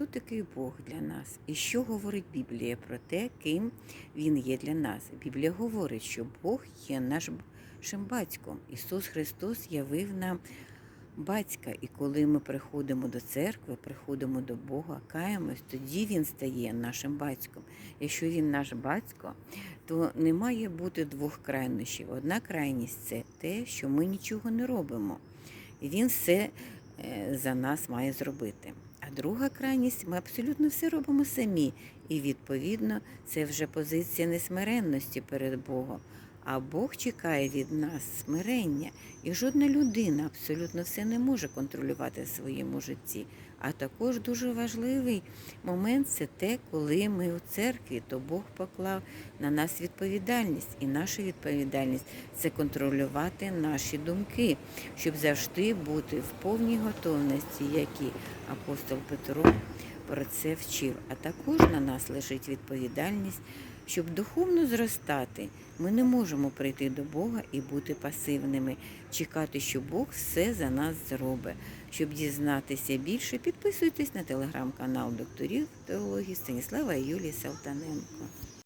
хто такий Бог для нас і що говорить Біблія про те, ким Він є для нас. Біблія говорить, що Бог є нашим батьком. Ісус Христос явив нам батька. І коли ми приходимо до церкви, приходимо до Бога, каємось, тоді Він стає нашим батьком. Якщо він наш батько, то не має бути двох крайнощів. Одна крайність це те, що ми нічого не робимо. Він все е, за нас має зробити. Друга крайність ми абсолютно все робимо самі. І відповідно це вже позиція несмиренності перед Богом. А Бог чекає від нас смирення, і жодна людина абсолютно все не може контролювати в своєму житті. А також дуже важливий момент це те, коли ми у церкві, то Бог поклав на нас відповідальність, і наша відповідальність це контролювати наші думки, щоб завжди бути в повній готовності, як і апостол Петро про це вчив. А також на нас лежить відповідальність, щоб духовно зростати. Ми не можемо прийти до Бога і бути пасивними, чекати, що Бог все за нас зробить. Щоб дізнатися більше, підписуйтесь на телеграм-канал докторів теології Станіслава і Юлії Салтаненко.